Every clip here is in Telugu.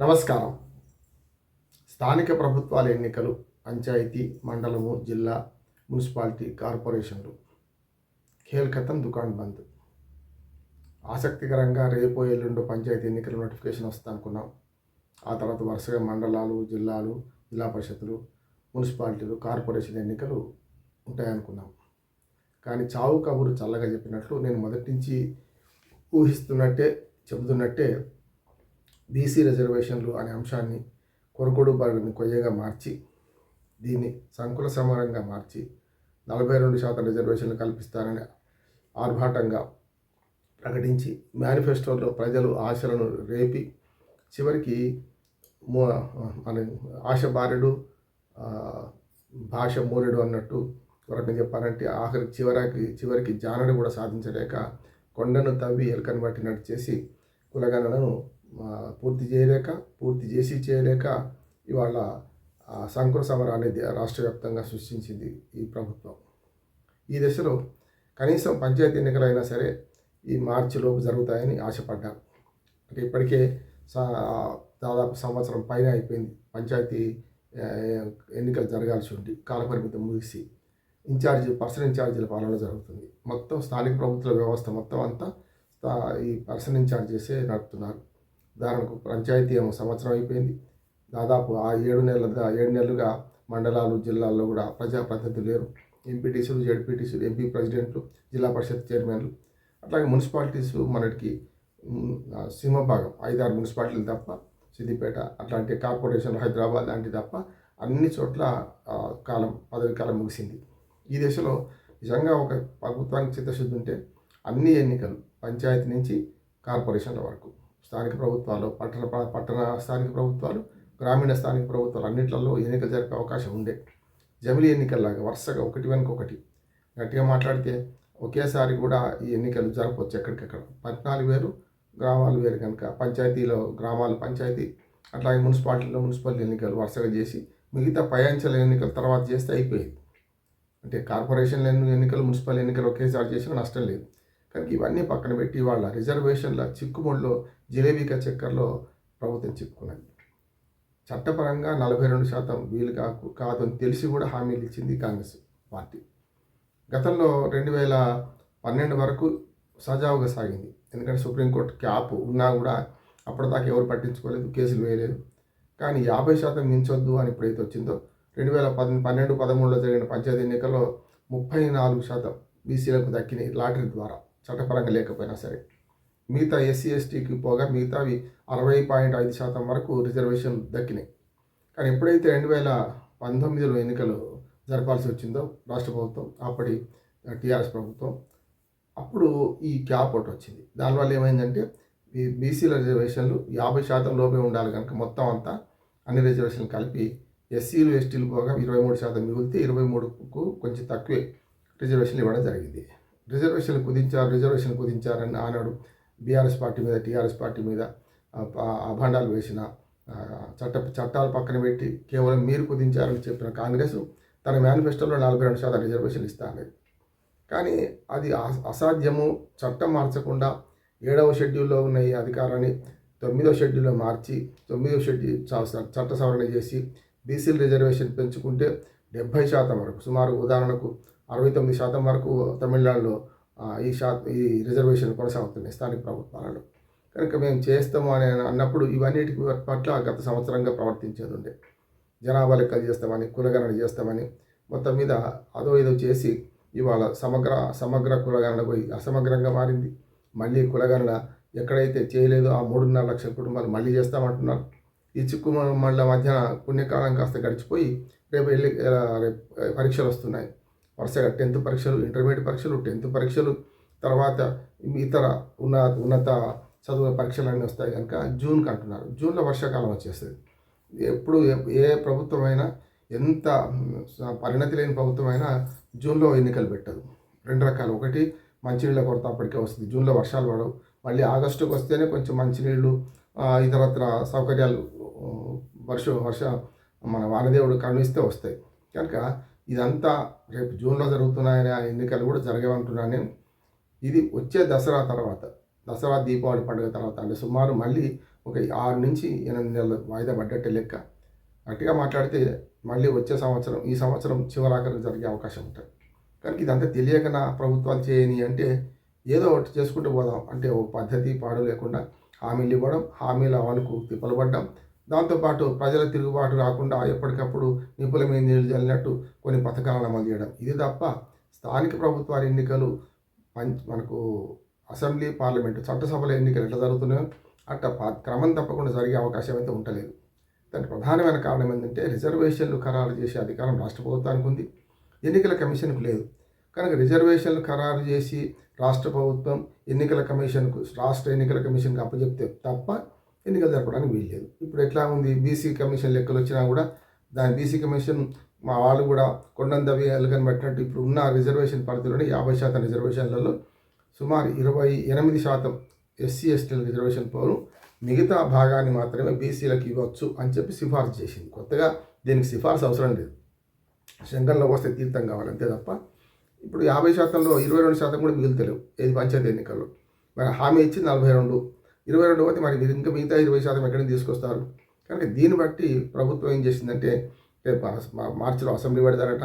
నమస్కారం. స్థానిక ప్రభుత్వాల ఎన్నికలు పంచాయతీ మండలము జిల్లా మున్సిపాలిటీ కార్పొరేషన్లు. ఖేల్ఖతం దుకాణ్ బంద్. ఆసక్తికరంగా రేపు రెండు పంచాయతీ ఎన్నికల నోటిఫికేషన్ వస్తా అనుకున్నాం. ఆ తర్వాత వరుసగా మండలాలు జిల్లాలు జిల్లా పరిషత్లు మున్సిపాలిటీలు కార్పొరేషన్ ఎన్నికలు ఉంటాయనుకున్నాం. కానీ చావు కబురు చల్లగా చెప్పినట్లు నేను మొదటి నుంచి ఊహిస్తున్నట్టే చెబుతున్నట్టే బీసీ రిజర్వేషన్లు అనే అంశాన్ని కొరకొడు బడుని కొయ్యగా మార్చి దీన్ని సంకుల సమరంగా మార్చి నలభై రెండు శాతం రిజర్వేషన్లు కల్పిస్తారని ఆర్భాటంగా ప్రకటించి మేనిఫెస్టోలో ప్రజలు ఆశలను రేపి చివరికి మో మన ఆశ బారెడు భాష మూరెడు అన్నట్టు ఒక చెప్పారంటే చెప్పాలంటే ఆఖరి చివరికి చివరికి జానడు కూడా సాధించలేక కొండను తవ్వి ఎలకను బట్టి చేసి కులగణలను పూర్తి చేయలేక పూర్తి చేసి చేయలేక ఇవాళ సంకుర సమరాన్ని రాష్ట్ర వ్యాప్తంగా సృష్టించింది ఈ ప్రభుత్వం. ఈ దశలో కనీసం పంచాయతీ ఎన్నికలైనా సరే ఈ మార్చిలోపు జరుగుతాయని ఆశపడ్డారు అంటే ఇప్పటికే సా- దాదాపు సంవత్సరం పైన అయిపోయింది పంచాయతీ ఎన్నికలు జరగాల్సి ఉంది కాలపరిమితి ముగిసి ఇన్ఛార్జ్ పర్సన్ ఇన్ఛార్జీల పాలన జరుగుతుంది. మొత్తం స్థానిక ప్రభుత్వ వ్యవస్థ మొత్తం అంతా స్థా- ఈ పర్సన్ ఇన్ఛార్జ్ చేసే నడుపుతున్నారు. ఉదాహరణకు పంచాయతీ ఏమో సంవత్సరం అయిపోయింది. దాదాపు ఆ ఏడు నెలల ఏడు నెలలుగా మండలాలు జిల్లాల్లో కూడా ప్రజాప్రతినిధులు లేరు. ఎంపీటీసీలు జడ్పీటీసీలు ఎంపీ ప్రెసిడెంట్లు జిల్లా పరిషత్ చైర్మన్లు. అట్లాగే మున్సిపాలిటీస్ మనకి సింహభాగం. ఐదారు మున్సిపాలిటీలు తప్ప సిద్దిపేట అట్లాంటి కార్పొరేషన్ హైదరాబాద్ లాంటి తప్ప అన్ని చోట్ల కాలం పదవి కాలం ముగిసింది. ఈ దశలో నిజంగా ఒక ప్రభుత్వానికి చిత్తశుద్ధి ఉంటే అన్ని ఎన్నికలు పంచాయతీ నుంచి కార్పొరేషన్ల వరకు. స్థానిక ప్రభుత్వాలు పట్టణ పట్టణ స్థానిక ప్రభుత్వాలు గ్రామీణ స్థానిక ప్రభుత్వాలు అన్నింటిలో ఎన్నికలు జరిపే అవకాశం ఉండే. జమిలీ ఎన్నికల్లాగా వరుసగా ఒకటి వెనుక ఒకటి గట్టిగా మాట్లాడితే ఒకేసారి కూడా ఈ ఎన్నికలు జరపవచ్చు ఎక్కడికక్కడ. పద్నాలుగు వేలు గ్రామాలు వేరు కనుక పంచాయతీలో గ్రామాలు పంచాయతీ అట్లాగే మున్సిపాలిటీలో మున్సిపల్ ఎన్నికలు వరుసగా చేసి మిగతా పై అంచెల ఎన్నికలు తర్వాత చేస్తే అయిపోయేది. అంటే కార్పొరేషన్ ఎన్నికలు మున్సిపల్ ఎన్నికలు ఒకేసారి చేసినా నష్టం లేదు. కనుక ఇవన్నీ పక్కన పెట్టి వాళ్ళ రిజర్వేషన్ల చిక్కుముడిలో జిలేబీక చక్కర్లో ప్రభుత్వం చిక్కుకున్నది చట్టపరంగా నలభై రెండు శాతం వీలు కాకు కాదని తెలిసి కూడా హామీలు ఇచ్చింది కాంగ్రెస్ పార్టీ. గతంలో రెండు వేల పన్నెండు వరకు సజావుగా సాగింది. ఎందుకంటే సుప్రీంకోర్టు క్యాప్ ఉన్నా కూడా అప్పటిదాకా ఎవరు పట్టించుకోలేదు కేసులు వేయలేదు. కానీ యాభై శాతం మించొద్దు అని ఎప్పుడైతే వచ్చిందో రెండు వేల పద్ పన్నెండు పదమూడులో జరిగిన పంచాయతీ ఎన్నికల్లో ముప్పై నాలుగు శాతం బీసీలకు దక్కినాయి లాటరీ ద్వారా. చట్టపరంగా లేకపోయినా సరే. మిగతా ఎస్సీ ఎస్టీకి పోగా మిగతావి అరవై పాయింట్ ఐదు శాతం వరకు రిజర్వేషన్ దక్కినాయి. కానీ ఎప్పుడైతే రెండు వేల పంతొమ్మిదిలో ఎన్నికలు జరపాల్సి వచ్చిందో రాష్ట్ర ప్రభుత్వం అప్పటి టీఆర్ఎస్ ప్రభుత్వం అప్పుడు ఈ క్యాప్ ఒకటి వచ్చింది. దానివల్ల ఏమైందంటే ఈ బీసీల రిజర్వేషన్లు యాభై శాతం లోపే ఉండాలి కనుక మొత్తం అంతా అన్ని రిజర్వేషన్లు కలిపి ఎస్సీలు ఎస్టీలు పోగా ఇరవై మూడు శాతం మిగిలితే ఇరవై మూడుకు కొంచెం తక్కువే రిజర్వేషన్లు ఇవ్వడం జరిగింది. రిజర్వేషన్లు కుదించారు రిజర్వేషన్ కుదించారని ఆనాడు బీఆర్ఎస్ పార్టీ మీద టీఆర్ఎస్ పార్టీ మీద అభాండాలు వేసిన చట్ట చట్టాలు పక్కన పెట్టి కేవలం మీరు కుదించారని చెప్పిన కాంగ్రెస్ తన మేనిఫెస్టోలో నలభై రెండు శాతం రిజర్వేషన్ ఇస్తా కానీ అది అస- అసాధ్యము చట్టం మార్చకుండా ఏడవ షెడ్యూల్లో ఉన్న ఈ అధికారాన్ని తొమ్మిదవ షెడ్యూల్లో మార్చి తొమ్మిదవ షెడ్యూల్ చట్ట సవరణ చేసి బీసీల రిజర్వేషన్ పెంచుకుంటే డెబ్భై శాతం వరకు సుమారు ఉదాహరణకు అరవై తొమ్మిది శాతం వరకు తమిళనాడులో ఈ శా ఈ రిజర్వేషన్ కొనసాగుతున్నాయి స్థానిక ప్రభుత్వాలలో. కనుక మేము చేస్తాము అని అన్నప్పుడు ఇవన్నిటి పట్ల గత సంవత్సరంగా ప్రవర్తించేది ఉండే. జనాభా లెక్కలు చేస్తామని కులగణన చేస్తామని మొత్తం మీద అదో ఏదో చేసి ఇవాళ సమగ్ర సమగ్ర కులగణన పోయి అసమగ్రంగా మారింది. మళ్ళీ కులగణన ఎక్కడైతే చేయలేదో ఆ మూడున్నర లక్షల కుటుంబాలు మళ్ళీ చేస్తామంటున్నారు. ఈ చిక్కు మళ్ళీ మధ్యన పుణ్యకాలం కాస్త గడిచిపోయి రేపు వెళ్ళి రేపు పరీక్షలు వస్తున్నాయి. వరుసగా టెన్త్ పరీక్షలు ఇంటర్మీడియట్ పరీక్షలు టెన్త్ పరీక్షలు తర్వాత ఇతర ఉన్న ఉన్నత చదువు పరీక్షలు అన్నీ వస్తాయి కనుక జూన్కి అంటున్నారు. జూన్లో వర్షాకాలం వచ్చేస్తుంది. ఎప్పుడు ఏ- ప్రభుత్వమైనా ఎంత పరిణతి లేని ప్రభుత్వమైనా జూన్లో ఎన్నికలు పెట్టదు. రెండు రకాలు. ఒకటి మంచినీళ్ళ కొరత అప్పటికే వస్తుంది. జూన్లో వర్షాలు పడవు. మళ్ళీ ఆగస్టుకు వస్తేనే కొంచెం మంచినీళ్ళు ఇతరత్ర సౌకర్యాలు వర్ష వర్ష మన వానదేవుడు కరుణిస్తే వస్తాయి. కనుక ఇదంతా రేపు జూన్లో జరుగుతున్నాయని ఆ ఎన్నికలు కూడా జరగవంటున్నాను నేను. ఇది వచ్చే దసరా తర్వాత దసరా దీపావళి పండుగ తర్వాత అంటే సుమారు మళ్ళీ ఒక ఆరు నుంచి ఎనిమిది నెలలు వాయిదా పడ్డట్టే లెక్క. గట్టిగా మాట్లాడితే మళ్ళీ వచ్చే సంవత్సరం ఈ సంవత్సరం చివరాఖరికి జరిగే అవకాశం ఉంటుంది. కనుక ఇదంతా తెలియక నా ప్రభుత్వాలు చేయని అంటే ఏదో ఒకటి చేసుకుంటూ పోదాం. అంటే ఓ పద్ధతి పాడు లేకుండా హామీలు ఇవ్వడం హామీల వాళ్ళకు తిప్పలు పడ్డం దాంతోపాటు ప్రజల తిరుగుబాటు రాకుండా ఎప్పటికప్పుడు నిపుల మీద నీళ్ళు చల్లినట్టు కొన్ని పథకాలను అమలు చేయడం. ఇది తప్ప స్థానిక ప్రభుత్వాల ఎన్నికలు పంచ్ మనకు అసెంబ్లీ పార్లమెంటు చట్టసభల ఎన్నికలు ఎట్లా జరుగుతున్నాయో అట్లా ప- క్రమం తప్పకుండా జరిగే అవకాశం అయితే ఉండలేదు. దానికి ప్రధానమైన కారణం ఏంటంటే రిజర్వేషన్లు ఖరారు చేసే అధికారం రాష్ట్ర ప్రభుత్వానికి ఉంది. ఎన్నికల కమిషన్కు లేదు. కనుక రిజర్వేషన్లు ఖరారు చేసి రాష్ట్ర ప్రభుత్వం ఎన్నికల కమిషన్కు రాష్ట్ర ఎన్నికల కమిషన్కి అప్పచెప్తే తప్ప ఎన్నికలు జరపడానికి వీల్లేదు. ఇప్పుడు ఎట్లా ఉంది? బీసీ కమిషన్ లెక్కలు వచ్చినా కూడా దాని బీసీ కమిషన్ మా వాళ్ళు కూడా కొండందవి దవి పెట్టినట్టు పట్టినట్టు ఇప్పుడు ఉన్న రిజర్వేషన్ పరిధిలోనే యాభై శాతం రిజర్వేషన్లలో సుమారు ఇరవై ఎనిమిది శాతం ఎస్సీ ఎస్టీల రిజర్వేషన్ పోను మిగతా భాగాన్ని మాత్రమే బీసీలకు ఇవ్వచ్చు అని చెప్పి సిఫార్సు చేసింది. కొత్తగా దీనికి సిఫార్సు అవసరం లేదు. శంకర్లో వస్తే తీర్థం కావాలి అంతే తప్ప. ఇప్పుడు యాభై శాతంలో ఇరవై రెండు శాతం కూడా మిగులుతలేవు. ఏది పంచాయతీ ఎన్నికల్లో. మరి హామీ ఇచ్చి నలభై రెండు. ఇరవై రెండు పోతే మరి మీరు ఇంకా మిగతా ఇరవై శాతం ఎక్కడి నుంచి తీసుకొస్తారు? కనుక దీన్ని బట్టి ప్రభుత్వం ఏం చేసిందంటే రేపు మార్చిలో అసెంబ్లీ పెడతారట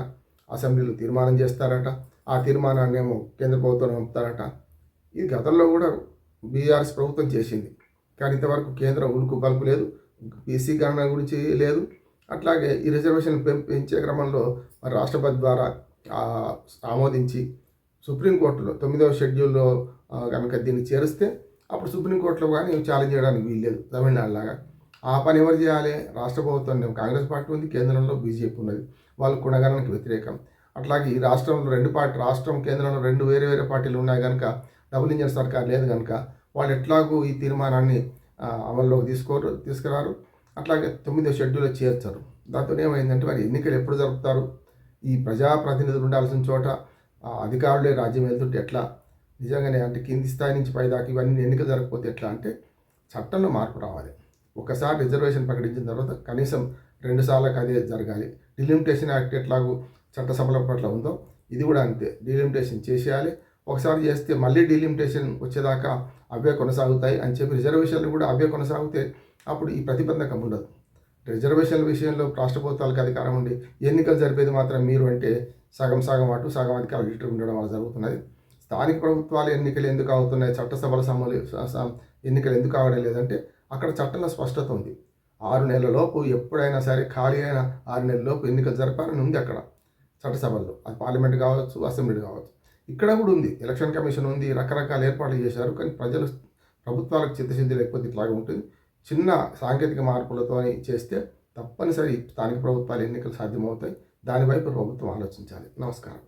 అసెంబ్లీలో తీర్మానం చేస్తారట ఆ తీర్మానాన్ని ఏమో కేంద్ర ప్రభుత్వం పంపుతారట ఇది గతంలో కూడా బీఆర్ఎస్ ప్రభుత్వం చేసింది. కానీ ఇంతవరకు కేంద్రం ఉలుకు పలుకు లేదు బీసీ గణన గురించి లేదు. అట్లాగే ఈ రిజర్వేషన్ పెంచే క్రమంలో మరి రాష్ట్రపతి ద్వారా ఆమోదించి సుప్రీంకోర్టులో తొమ్మిదవ షెడ్యూల్లో కనుక దీన్ని చేరిస్తే అప్పుడు సుప్రీంకోర్టులో కానీ ఛాలెంజ్ చేయడానికి వీల్లేదు తమిళనాడు లాగా. ఆ పని ఎవరు చేయాలి? రాష్ట్ర ప్రభుత్వం కాంగ్రెస్ పార్టీ ఉంది కేంద్రంలో బీజేపీ ఉన్నది. వాళ్ళు కొనగలనికి వ్యతిరేకం. అట్లాగే ఈ రాష్ట్రంలో రెండు పార్టీ రాష్ట్రం కేంద్రంలో రెండు వేరే వేరే పార్టీలు ఉన్నాయి కనుక డబుల్ ఇంజన్ సర్కార్ లేదు కనుక వాళ్ళు ఎట్లాగూ ఈ తీర్మానాన్ని అమల్లోకి తీసుకోరు తీసుకురారు. అట్లాగే తొమ్మిదో షెడ్యూల్లో చేర్చారు. దాంతో ఏమైందంటే మరి ఎన్నికలు ఎప్పుడు జరుపుతారు? ఈ ప్రజాప్రతినిధులు ఉండాల్సిన చోట అధికారులే రాజ్యం వెళ్తుంటే ఎట్లా? నిజంగానే అంటే కింది స్థాయి నుంచి పైదాకా ఇవన్నీ ఎన్నికలు జరగకపోతే ఎట్లా అంటే చట్టంలో మార్పు రావాలి. ఒకసారి రిజర్వేషన్ ప్రకటించిన తర్వాత కనీసం రెండు సార్లకు అదే జరగాలి. డిలిమిటేషన్ యాక్ట్ ఎట్లాగూ చట్టసభల పట్ల ఉందో ఇది కూడా అంతే. డిలిమిటేషన్ చేసేయాలి. ఒకసారి చేస్తే మళ్ళీ డిలిమిటేషన్ వచ్చేదాకా అవే కొనసాగుతాయి అని చెప్పి రిజర్వేషన్లు కూడా అవే కొనసాగితే అప్పుడు ఈ ప్రతిబంధకం ఉండదు. రిజర్వేషన్ల విషయంలో రాష్ట్ర ప్రభుత్వాలకు అధికారం ఉండి ఎన్నికలు జరిపేది మాత్రం మీరు అంటే సగం సగం అటు సగం అధికారులు ఇటు ఉండడం వల్ల జరుగుతున్నది. స్థానిక ప్రభుత్వాలు ఎన్నికలు ఎందుకు అవుతున్నాయి? చట్టసభల సమలు ఎన్నికలు ఎందుకు అవడం లేదంటే అక్కడ చట్టంలో స్పష్టత ఉంది. ఆరు నెలలలోపు ఎప్పుడైనా సరే ఖాళీ అయిన ఆరు నెలలలోపు ఎన్నికలు జరపాలని ఉంది అక్కడ చట్టసభల్లో. అది పార్లమెంట్ కావచ్చు అసెంబ్లీ కావచ్చు. ఇక్కడ కూడా ఉంది. ఎలక్షన్ కమిషన్ ఉంది. రకరకాల ఏర్పాట్లు చేశారు. కానీ ప్రజలు ప్రభుత్వాలకు చిత్తశుద్ధి లేకపోతే ఇట్లాగే ఉంటుంది. చిన్న సాంకేతిక మార్పులతో చేస్తే తప్పనిసరి స్థానిక ప్రభుత్వాల ఎన్నికలు సాధ్యమవుతాయి. దానివైపు ప్రభుత్వం ఆలోచించాలి. నమస్కారం.